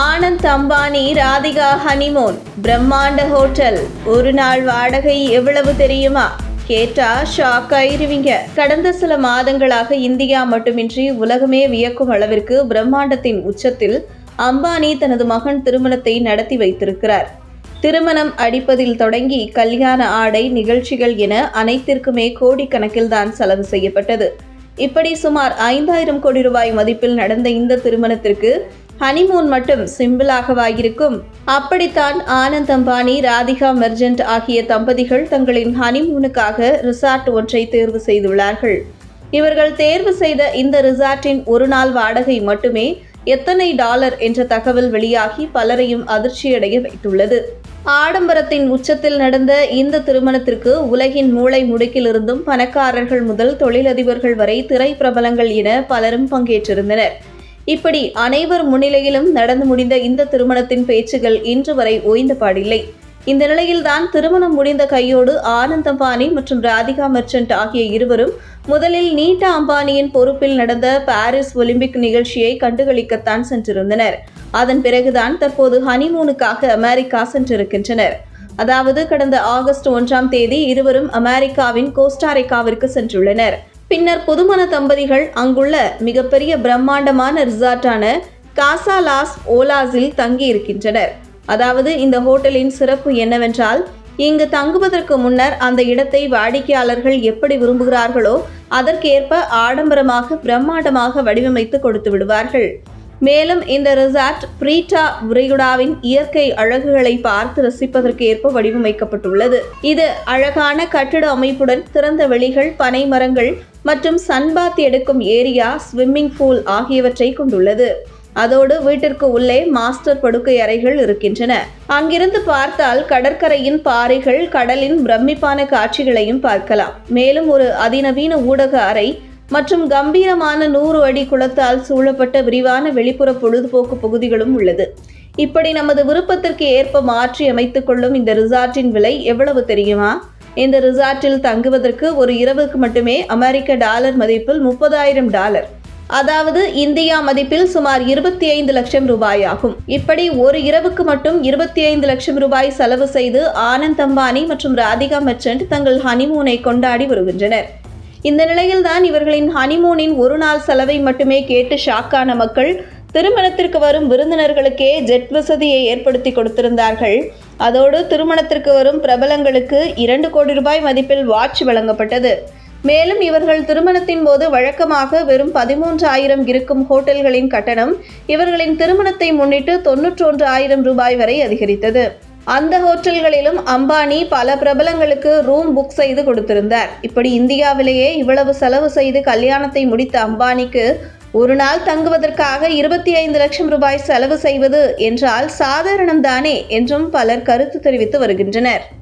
Anand Ambani Radhika honeymoon பிரம்மாண்ட hotel. ஒரு நாள் வாடகை எவ்வளவு தெரியுமா? கேட்டா ஷாக் ஆயிருவீங்க. கடந்த சில மாதங்களாக இந்தியா மட்டுமின்றி உலகமே வியக்கும் அளவிற்கு பிரம்மாண்டத்தின் உச்சத்தில் அம்பானி தனது மகன் திருமணத்தை நடத்தி வைத்திருக்கிறார். திருமணம் அடிப்பதில் தொடங்கி கல்யாண ஆடை நிகழ்ச்சிகள் என அனைத்திற்குமே கோடிக்கணக்கில் தான் செலவு செய்யப்பட்டது. இப்படி சுமார் ஐந்தாயிரம் கோடி ரூபாய் மதிப்பில் நடந்த இந்த திருமணத்திற்கு ஹனிமூன் மட்டும் சிம்பிளாகவாயிருக்கும். அப்படித்தான் ஆனந்த் அம்பானி ராதிகா மெர்ஜென்ட் ஆகிய தம்பதிகள் தங்களின் ஹனிமூனுக்காக ரிசார்ட் ஒன்றை தேர்வு செய்துள்ளார்கள். இவர்கள் தேர்வு செய்த இந்த ரிசார்ட்டின் ஒரு நாள் வாடகை மட்டுமே எத்தனை டாலர் என்ற தகவல் வெளியாகி பலரையும் அதிர்ச்சியடைய வைத்துள்ளது. ஆடம்பரத்தின் உச்சத்தில் நடந்த இந்த திருமணத்திற்கு உலகின் மூளை முடுக்கிலிருந்தும் பணக்காரர்கள் முதல் தொழிலதிபர்கள் வரை திரை பிரபலங்கள் என பலரும் பங்கேற்றிருந்தனர். இப்படி அனைவர் முன்னிலையிலும் நடந்து முடிந்த இந்த திருமணத்தின் பேச்சுகள் இன்று வரை ஓய்ந்த பாடில்லை. இந்த நிலையில்தான் திருமணம் முடிந்த கையோடு ஆனந்த் அம்பானி மற்றும் ராதிகா மர்ச்சன்ட் ஆகிய இருவரும் முதலில் நீட்டா அம்பானியின் பொறுப்பில் நடந்த பாரிஸ் ஒலிம்பிக் நிகழ்ச்சியை கண்டுகளிக்கத்தான் சென்றிருந்தனர். அதன் பிறகுதான் தற்போது ஹனிமூனுக்காக அமெரிக்கா சென்றிருக்கின்றனர். அதாவது கடந்த ஆகஸ்ட் ஒன்றாம் தேதி இருவரும் அமெரிக்காவின் கோஸ்டாரிக்காவிற்கு சென்றுள்ளனர். பின்னர் புதுமண தம்பதிகள் அங்குள்ள மிகப்பெரிய பிரம்மாண்டமான ரிசார்ட்டான காசா லாஸ் ஓலாஸில் தங்கி இருக்கின்றனர் அதாவது இந்த ஹோட்டலின் சிறப்பு என்னவென்றால் இங்கு தங்குவதற்கு முன்னர் அந்த இடத்தை வாடிக்கையாளர்கள் எப்படி விரும்புகிறார்களோ அதற்கேற்ப ஆடம்பரமாக பிரம்மாண்டமாக வடிவமைத்து கொடுத்து விடுவார்கள். மேலும் இந்த ரிசார்ட் பிரீட்டா விரிகுடாவின் இயற்கை அழகுகளை பார்த்து ரசிப்பதற்கு ஏற்ப வடிவமைக்கப்பட்டுள்ளது. இது அழகான கட்டிட அமைப்புடன் திறந்த வெளிகள் பனை மரங்கள் மற்றும் சன்பாத் எடுக்கும் ஏரியா ஸ்விம்மிங் பூல் ஆகியவற்றை கொண்டுள்ளது. அதோடு வீட்டிற்கு உள்ளே மாஸ்டர் படுக்கை அறைகள் இருக்கின்றன. அங்கிருந்து பார்த்தால் கடற்கரையின் பாறைகள் கடலின் பிரமிப்பான காட்சிகளையும் பார்க்கலாம். மேலும் ஒரு அதிநவீன ஊடக அறை மற்றும் கம்பீரமான நூறு அடி குளத்தால் சூழப்பட்ட விரிவான வெளிப்புற பொழுதுபோக்கு பகுதிகளும் உள்ளது. இப்படி நமது விருப்பத்திற்கு ஏற்ப மாற்றி அமைத்துக் கொள்ளும் இந்த ரிசார்ட்டின் விலை எவ்வளவு தெரியுமா? இந்த ரிசார்ட்டில் தங்குவதற்கு ஒரு இரவுக்கு மட்டுமே அமெரிக்க டாலர் மதிப்பில் முப்பதாயிரம் டாலர். அதாவது இந்தியா மதிப்பில் சுமார் இருபத்தி ஐந்து லட்சம் ரூபாய் ஆகும் இப்படி ஒரு இரவுக்கு மட்டும் இருபத்தி ஐந்து லட்சம் ரூபாய் செலவு செய்து ஆனந்த் அம்பானி மற்றும் ராதிகா மெர்ச்சன்ட் தங்கள் ஹனிமூனை கொண்டாடி வருகின்றனர். இந்த நிலையில்தான் இவர்களின் ஹனிமூனின் ஒரு நாள் செலவை மட்டுமே கேட்டு ஷாக்கான மக்கள் திருமணத்திற்கு வரும் விருந்தினர்களுக்கே ஜெட் வசதியை ஏற்படுத்தி கொடுத்திருந்தார்கள். அதோடு திருமணத்திற்கு வரும் பிரபலங்களுக்கு இரண்டு கோடி ரூபாய் மதிப்பில் வாட்ச் வழங்கப்பட்டது. மேலும் இவர்கள் திருமணத்தின் போது வழக்கமாக வெறும் பதிமூன்று ஆயிரம் இருக்கும் ஹோட்டல்களின் கட்டணம் இவர்களின் திருமணத்தை முன்னிட்டு தொன்னூற்றொன்று ஆயிரம் ரூபாய் வரை அதிகரித்தது. அந்த ஹோட்டல்களிலும் அம்பானி பல பிரபலங்களுக்கு ரூம் புக் செய்து கொடுத்திருந்தார். இப்படி இந்தியாவிலேயே இவ்வளவு செலவு செய்து கல்யாணத்தை முடித்த அம்பானிக்கு ஒரு நாள் தங்குவதற்காக இருபத்தி ஐந்து லட்சம் ரூபாய் செலவு செய்வது என்றால் சாதாரணம்தானே என்றும் பலர் கருத்து தெரிவித்து வருகின்றனர்.